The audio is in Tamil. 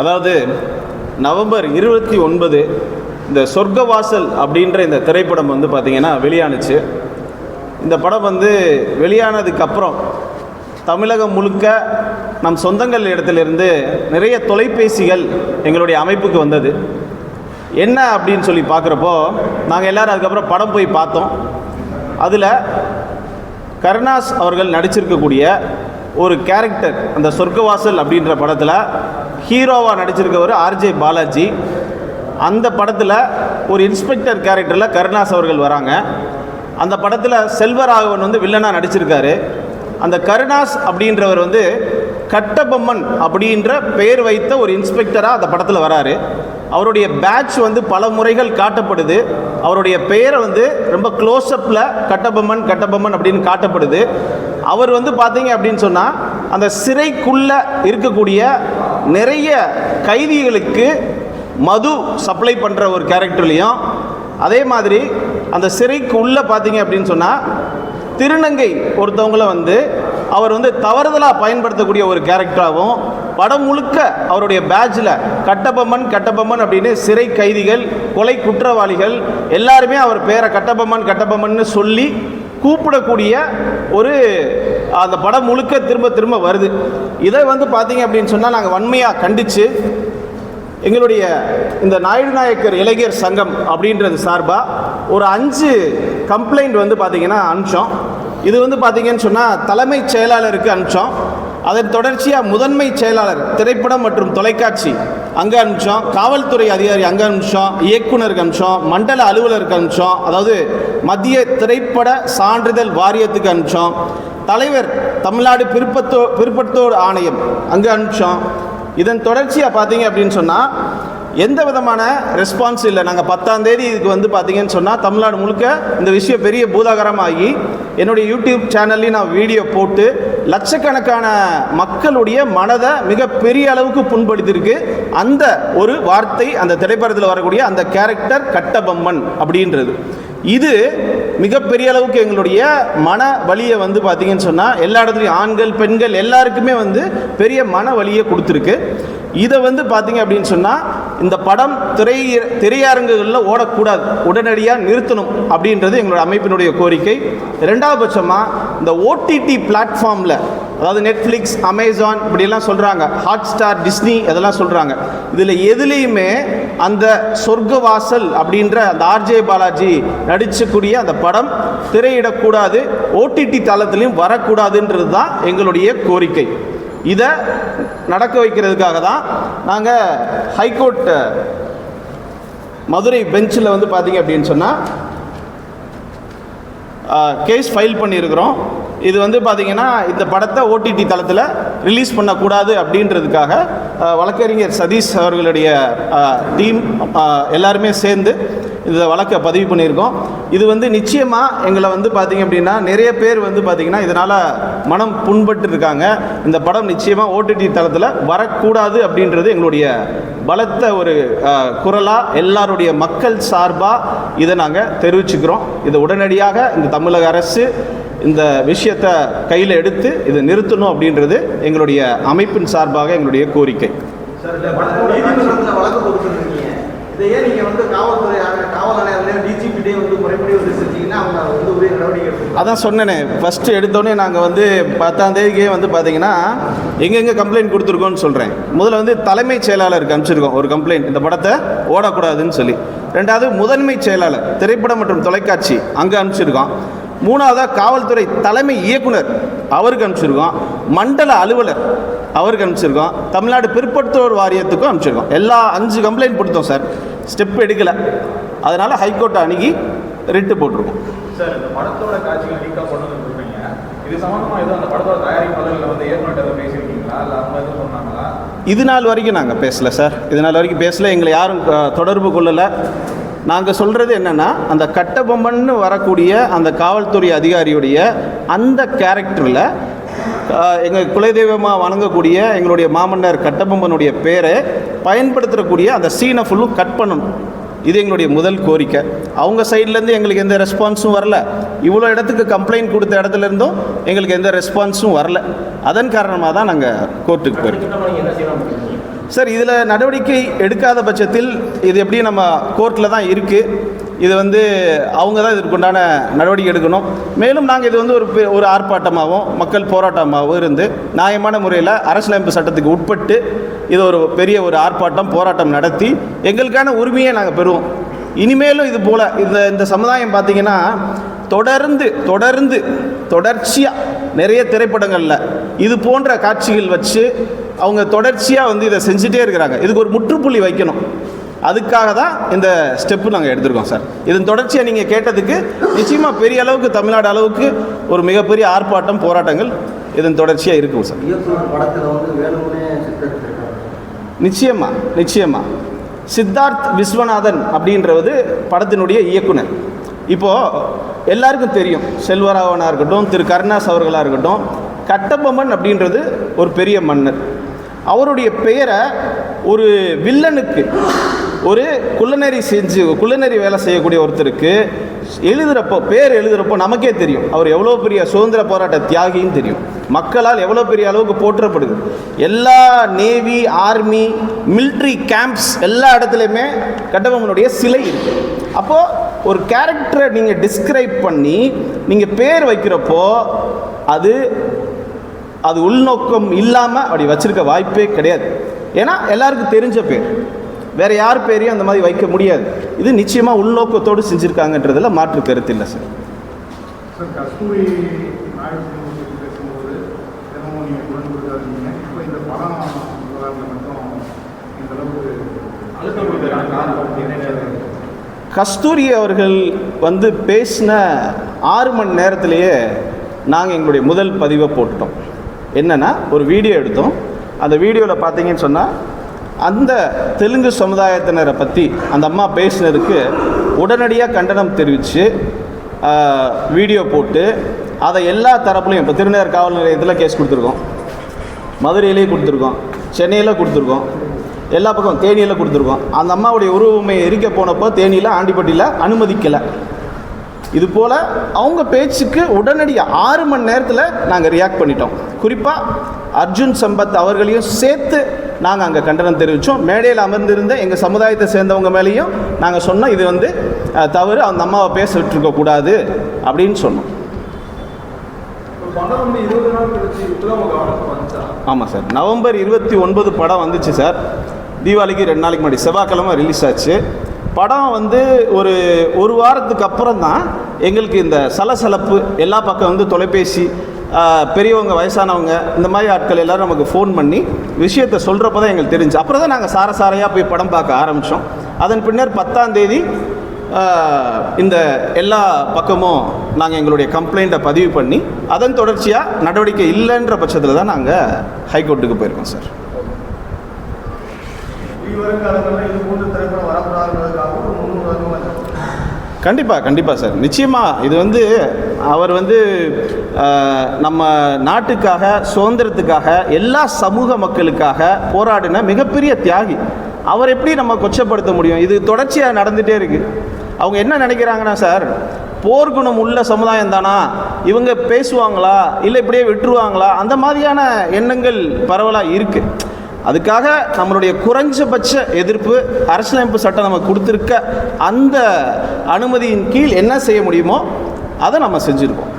அதாவது நவம்பர் இருபத்தி ஒன்பது இந்த சொர்க்கவாசல் அப்படின்ற இந்த திரைப்படம் வந்து பார்த்திங்கன்னா வெளியானுச்சு. இந்த படம் வந்து வெளியானதுக்கப்புறம் தமிழகம் முழுக்க நம் சொந்தங்கள் இடத்திலிருந்து நிறைய தொலைபேசிகள் எங்களுடைய அமைப்புக்கு வந்தது. என்ன அப்படின்னு சொல்லி பார்க்குறப்போ நாங்கள் எல்லோரும் அதுக்கப்புறம் படம் போய் பார்த்தோம். அதில் கருணாஸ் அவர்கள் நடிச்சிருக்கக்கூடிய ஒரு கேரக்டர் அந்த சொர்க்கவாசல் அப்படின்ற படத்தில் ஹீரோவாக நடிச்சிருக்கவர் ஆர்ஜே பாலாஜி. அந்த படத்தில் ஒரு இன்ஸ்பெக்டர் கேரக்டரில் கருணாஸ் அவர்கள் வராங்க. அந்த படத்தில் செல்வராகவன் வந்து வில்லனாக நடிச்சிருக்காரு. அந்த கருணாஸ் அப்படின்றவர் வந்து கட்டபொம்மன் அப்படின்ற பெயர் வைத்த ஒரு இன்ஸ்பெக்டராக அந்த படத்தில் வராரு. அவருடைய பேட்ச் வந்து பல முறைகள் காட்டப்படுது. அவருடைய பெயரை வந்து ரொம்ப க்ளோஸ்அப்பில் கட்டபொம்மன் கட்டபொம்மன் அப்படின்னு காட்டப்படுது. அவர் வந்து பார்த்தீங்க அப்படின்னு சொன்னால் அந்த சிறைக்குள்ளே இருக்கக்கூடிய நிறைய கைதிகளுக்கு மது சப்ளை பண்ணுற ஒரு கேரக்டர்லையும் அதே மாதிரி அந்த சிறைக்கு உள்ளே பார்த்தீங்க அப்படின்னு சொன்னால் திருநங்கை ஒருத்தவங்கள வந்து அவர் வந்து தவறுதலாக பயன்படுத்தக்கூடிய ஒரு கேரக்டராகவும் படம் முழுக்க அவருடைய பேட்சில் கட்டபொம்மன் கட்டபொம்மன் அப்படின்னு சிறை கைதிகள் கொலை குற்றவாளிகள் எல்லாருமே அவர் பேரை கட்டபொம்மன் கட்டபொம்மன்னு சொல்லி கூப்பிடக்கூடிய ஒரு அந்த படம் முழுக்க திரும்ப திரும்ப வருது. இதை வந்து பார்த்தீங்க அப்படின்னு சொன்னால் நாங்கள் வன்மையாக கண்டித்து எங்களுடைய இந்த நாயுடு நாயக்கர் இளைஞர் சங்கம் அப்படின்றது சார்பாக ஒரு அஞ்சு கம்ப்ளைண்ட் வந்து பார்த்தீங்கன்னா அனுப்பிச்சோம். இது வந்து பார்த்தீங்கன்னு சொன்னால் தலைமைச் செயலாளருக்கு அனுப்பிச்சோம். அதன் தொடர்ச்சியாக முதன்மை செயலாளர் திரைப்படம் மற்றும் தொலைக்காட்சி அங்கே அனுப்பிச்சோம். காவல்துறை அதிகாரி அங்கே அனுப்பிச்சோம். இயக்குனருக்கு அனுப்பிச்சோம். மண்டல அலுவலருக்கு அனுப்பிச்சோம். அதாவது மத்திய திரைப்பட சான்றிதழ் வாரியத்துக்கு அனுப்பிச்சோம். தலைவர் தமிழ்நாடு பிற்பத்தோ பிற்படுத்தோர் ஆணையம் அங்கே அனுப்பிச்சோம். இதன் தொடர்ச்சியாக பார்த்தீங்க அப்படின்னு சொன்னால் எந்த விதமான ரெஸ்பான்ஸ் இல்லை. நாங்கள் பத்தாம் தேதி இதுக்கு வந்து பார்த்தீங்கன்னு சொன்னால் தமிழ்நாடு முழுக்க இந்த விஷயம் பெரிய பூதாகரமாகி என்னுடைய யூடியூப் சேனல்லையும் நான் வீடியோ போட்டு லட்சக்கணக்கான மக்களுடைய மனதை மிக பெரிய அளவுக்கு புண்படுத்தியிருக்கு. அந்த ஒரு வார்த்தை அந்த திரைப்படத்தில் வரக்கூடிய அந்த கேரக்டர் கட்டபொம்மன் அப்படின்றது. இது மிகப்பெரிய அளவுக்கு எங்களுடைய மன வலியை வந்து பார்த்தீங்கன்னு சொன்னால் எல்லா இடத்துலையும் ஆண்கள் பெண்கள் எல்லாருக்குமே வந்து பெரிய மன வலியை கொடுத்துருக்கு. இதை வந்து பார்த்தீங்க அப்படின்னு சொன்னால் இந்த படம் திரை திரையரங்குகளில் ஓடக்கூடாது. உடனடியாக நிறுத்தணும் அப்படின்றது எங்களோட அமைப்பினுடைய கோரிக்கை. ரெண்டாவது பட்சமாக இந்த ஓடிடி பிளாட்ஃபார்மில் அதாவது நெட்ஃப்ளிக்ஸ் அமேசான் இப்படிலாம் சொல்கிறாங்க ஹாட் ஸ்டார் டிஸ்னி அதெல்லாம் சொல்கிறாங்க இதில் எதுலேயுமே அந்த சொர்க்கவாசல் அப்படின்ற அந்த ஆர்ஜே பாலாஜி நடிச்சக்கூடிய அந்த படம் திரையிடக்கூடாது ஓடிடி தளத்திலையும் வரக்கூடாதுன்றது தான் எங்களுடைய கோரிக்கை. இதை நடக்க வைக்கிறதுக்காக தான் நாங்கள் ஹைகோர்ட் மதுரை பெஞ்சில் வந்து பார்த்தீங்க அப்படின்னு சொன்னால் கேஸ் ஃபைல் பண்ணியிருக்கிறோம். இது வந்து பார்த்தீங்கன்னா இந்த படத்தை ஓடிடி தளத்தில் ரிலீஸ் பண்ணக்கூடாது அப்படின்றதுக்காக வழக்கறிஞர் சதீஷ் அவர்களுடைய டீம் எல்லாருமே சேர்ந்து இந்த வழக்கை பதிவு பண்ணியிருக்கோம். இது வந்து நிச்சயமாக எங்களை வந்து பார்த்தீங்க அப்படின்னா நிறைய பேர் வந்து பார்த்தீங்கன்னா இதனால் மனம் புண்பட்டு இருக்காங்க இந்த படம் நிச்சயமாக ஓடிடி தளத்தில் வரக்கூடாது அப்படின்றது எங்களுடைய பலத்த ஒரு குரலாக எல்லாருடைய மக்கள் சார்பாக இதை நாங்கள் தெரிவிச்சுக்கிறோம். இதை உடனடியாக இந்த தமிழக அரசு இந்த விஷயத்தை கையில் எடுத்து இதை நிறுத்தணும் அப்படின்றது எங்களுடைய அமைப்பின் சார்பாக எங்களுடைய கோரிக்கை. சார் நீதிமன்றத்தில் வழக்கு கொடுத்துருக்கீங்க. இதையே நீங்கள் வந்து காவல்துறை ஆணையர், காவல் ஆணையர்லையும் டிஜிபிட்டையும் வந்து முறைப்படி வந்து செஞ்சீங்கன்னா அவங்க வந்து உரிய நடவடிக்கை எடுப்பாங்க அதான் சொன்னேனே. ஃபஸ்ட்டு எடுத்தோடனே நாங்கள் வந்து பத்தாம் தேதிக்கே வந்து பார்த்தீங்கன்னா எங்கெங்கே கம்ப்ளைண்ட் கொடுத்துருக்கோம்னு சொல்கிறேன் முதல்ல வந்து தலைமைச் செயலாளருக்கு அனுப்பிச்சிருக்கோம் ஒரு கம்ப்ளைண்ட் இந்த படத்தை ஓடக்கூடாதுன்னு சொல்லி. ரெண்டாவது முதன்மை செயலாளர் திரைப்படம் மற்றும் தொலைக்காட்சி அங்கே அனுப்பிச்சிருக்கோம். மூணாவதாக காவல்துறை தலைமை இயக்குனர் அவருக்கு அனுப்பிச்சிருக்கோம். மண்டல அலுவலர் அவருக்கு அனுப்பிச்சிருக்கோம். தமிழ்நாடு பிற்படுத்தோர் வாரியத்துக்கும் அனுப்பிச்சிருக்கோம். எல்லா அஞ்சு கம்ப்ளைண்ட் கொடுத்தோம் சார். ஸ்டெப் எடுக்கலை. அதனால் ஹைகோர்ட்டை அணுகி ரிட்டு போட்டிருக்கோம். சார் இந்த படத்தோட காட்சிகள் லீக்காக சொல்றீங்க. இது சம்பந்தமா எதுவும் அந்த படத்தோட தயாரிப்பாளர்கள் வந்து ஏற்கனவே எதுவும் பேசியிருக்கீங்களா? இல்லை அவங்க எதுவும் சொன்னாங்களா? இது நாள் வரைக்கும் நாங்கள் பேசல சார். இது நாள் வரைக்கும் பேசல. எங்களை யாரும் தொடர்பு கொள்ளலை. நாங்கள் சொல்கிறது என்னென்னா அந்த கட்டபொம்மன்னு வரக்கூடிய அந்த காவல்துறை அதிகாரியுடைய அந்த கேரக்டரில் எங்கள் குலதெய்வமாக வணங்கக்கூடிய எங்களுடைய மாமன்னர் கட்டபொம்மனுடைய பேரை பயன்படுத்தக்கூடிய அந்த சீனை ஃபுல்லும் கட் பண்ணணும். இது எங்களுடைய முதல் கோரிக்கை. அவங்க சைட்லேருந்து எங்களுக்கு எந்த ரெஸ்பான்ஸும் வரல. இவ்வளோ இடத்துக்கு கம்ப்ளைண்ட் கொடுத்த இடத்துல இருந்தும் எங்களுக்கு எந்த ரெஸ்பான்ஸும் வரல. அதன் காரணமாக தான் நாங்கள் கோர்ட்டுக்கு போயிருக்கோம். சார் இதில் நடவடிக்கை எடுக்காத பட்சத்தில் இது எப்படி நம்ம கோர்ட்டில் தான் இருக்குது இது வந்து அவங்க தான் இதற்குண்டான நடவடிக்கை எடுக்கணும். மேலும் நாங்கள் இது வந்து ஒரு பெ- ஒரு ஆர்ப்பாட்டமாகவும் மக்கள் போராட்டமாகவும் இருந்து நியாயமான முறையில் அரசியலமைப்பு சட்டத்துக்கு உட்பட்டு இது ஒரு பெரிய ஒரு ஆர்ப்பாட்டம் போராட்டம் நடத்தி எங்களுக்கான உரிமையை நாங்கள் பெறுவோம். இனிமேலும் இது போல் இந்த இந்த சமுதாயம் பார்த்தீங்கன்னா தொடர்ந்து தொடர்ந்து தொடர்ச்சியாக நிறைய திரைப்படங்களில் இது போன்ற காட்சிகள் வச்சு அவங்க தொடர்ச்சியாக வந்து இதை செஞ்சுட்டே இருக்கிறாங்க. இதுக்கு ஒரு முற்றுப்புள்ளி வைக்கணும். அதுக்காக தான் இந்த ஸ்டெப்பு நாங்கள் எடுத்திருக்கோம் சார் இதன் தொடர்ச்சியாக நீங்கள் கேட்டதுக்கு நிச்சயமாக பெரிய அளவுக்கு தமிழ்நாடு அளவுக்கு ஒரு மிகப்பெரிய ஆர்ப்பாட்டம் போராட்டங்கள் இதன் தொடர்ச்சியாக இருக்கும் சார் இயக்குனர் படத்தில் வந்து வேணும்னே சித்தரிச்சிருக்காங்க நிச்சயமா நிச்சயமா. சித்தார்த் விஸ்வநாதன் அப்படின்றது படத்தினுடைய இயக்குனர். இப்போது எல்லாருக்கும் தெரியும் செல்வராகவனாக இருக்கட்டும் திரு கருணாஸ் அவர்களாக இருக்கட்டும் கட்டபொம்மன் அப்படின்றது ஒரு பெரிய மன்னர். அவருடைய பெயரை ஒரு வில்லனுக்கு ஒரு குள்ளநெறி செஞ்சு குள்ளநெறி வேலை செய்யக்கூடிய ஒருத்தருக்கு எழுதுகிறப்போ பேர் எழுதுகிறப்போ நமக்கே தெரியும். அவர் எவ்வளோ பெரிய சுதந்திர போராட்ட தியாகின்னு தெரியும். மக்களால் எவ்வளோ பெரிய அளவுக்கு போற்றப்படுது. எல்லா நேவி ஆர்மி மிலிட்ரி கேம்ப்ஸ் எல்லா இடத்துலையுமே கட்டபொம்மனுடைய சிலை இருக்குது அப்போது ஒரு கேரக்டரை நீங்கள் டிஸ்கிரைப் பண்ணி நீங்கள் பேர் வைக்கிறப்போ அது அது உள்நோக்கம் இல்லாமல் அப்படி வச்சுருக்க வாய்ப்பே கிடையாது. ஏன்னா எல்லாருக்கும் தெரிஞ்ச பேர். வேற யார் பேரையும் அந்த மாதிரி வைக்க முடியாது. இது நிச்சயமாக உள்நோக்கத்தோடு செஞ்சுருக்காங்கன்றதுல மாற்று கருத்து இல்லை சார். கஸ்தூரி அவர்கள் வந்து பேசின ஆறு மணி நேரத்திலேயே நாங்கள் எங்களுடைய முதல் பதிவை போட்டுட்டோம். என்னென்னா ஒரு வீடியோ எடுத்தோம். அந்த வீடியோவில் பார்த்தீங்கன்னு சொன்னால் அந்த தெலுங்கு சமுதாயத்தினரை பற்றி அந்த அம்மா பேசினதுக்கு உடனடியாக கண்டனம் தெரிவித்து வீடியோ போட்டு அதை எல்லா தரப்புலையும் இப்போ திருநகர் காவல் நிலையத்தில் கேஸ் கொடுத்துருக்கோம். மதுரையிலேயே கொடுத்துருக்கோம். சென்னையில் கொடுத்துருக்கோம். எல்லா பக்கம் தேனியில் கொடுத்துருக்கோம். அந்த அம்மாவுடைய உருவமை எரிக்க போனப்போ தேனியில் ஆண்டிப்பட்டியில் அனுமதிக்கலை. இது போல் அவங்க பேச்சுக்கு உடனடியாக ஆறு மணி நேரத்தில் நாங்கள் ரியாக்ட் பண்ணிட்டோம். குறிப்பாக அர்ஜுன் சம்பத் அவர்களையும் சேர்த்து நாங்கள் அங்கே கண்டனம் தெரிவித்தோம் மேடையில் அமர்ந்திருந்த எங்கள் சமுதாயத்தை சேர்ந்தவங்க மேலேயும் நாங்கள் சொன்னோம் இது வந்து தவறு அந்த அம்மாவை பேச விட்டுருக்கக்கூடாது அப்படின்னு சொன்னோம். ஆமாம் சார். நவம்பர் இருபத்தி ஒன்பது படம் வந்துச்சு சார். தீபாவளிக்கு ரெண்டு நாளைக்கு முன்னாடி செவ்வாய்க்கிழமை ரிலீஸ் ஆச்சு. படம் வந்து ஒரு ஒரு வாரத்துக்கு அப்புறம் தான் எங்களுக்கு இந்த சலசலப்பு எல்லா பக்கம் வந்து தொலைபேசி பெரியவங்க வயசானவங்க இந்த மாதிரி ஆட்கள் எல்லாரும் நமக்கு ஃபோன் பண்ணி விஷயத்தை சொல்கிறப்ப தான் எங்களுக்கு தெரிஞ்சு. அப்புறம் தான் நாங்கள் சாரசாரையாக போய் படம் பார்க்க ஆரம்பித்தோம் அதன் பின்னர் பத்தாம் தேதி இந்த எல்லா பக்கமும் நாங்கள் எங்களுடைய கம்ப்ளைண்ட்டை பதிவு பண்ணி அதன் தொடர்ச்சியாக நடவடிக்கை இல்லைன்ற பட்சத்தில் தான் நாங்கள் ஹைகோர்ட்டுக்கு போயிருக்கோம் சார் இவருக்கு காலங்களில் இது போன்ற திரைப்படம் வரக்கூடாதுன்றதுக்காக ஒரு முன்னுதாரணமாக கண்டிப்பாக கண்டிப்பாக சார். நிச்சயமாக இது வந்து அவர் வந்து நம்ம நாட்டுக்காக சுதந்திரத்துக்காக எல்லா சமூக மக்களுக்காக போராடின மிகப்பெரிய தியாகி. அவர் எப்படி நம்ம கொச்சப்படுத்த முடியும்? இது தொடர்ச்சியாக நடந்துகிட்டே இருக்குது அவங்க என்ன நினைக்கிறாங்கன்னா சார் போர்க்குணம் உள்ள சமுதாயம் தானா? இவங்க பேசுவாங்களா? இல்லை இப்படியே விட்டுருவாங்களா? அந்த மாதிரியான எண்ணங்கள் பரவலாக இருக்குது அதுக்காக நம்மளுடைய குறைஞ்சபட்ச எதிர்ப்பு அரசியலமைப்பு சட்டம் நம்ம கொடுத்துருக்க அந்த அனுமதியின் கீழ் என்ன செய்ய முடியுமோ அதை நம்ம செஞ்சுருக்கோம்.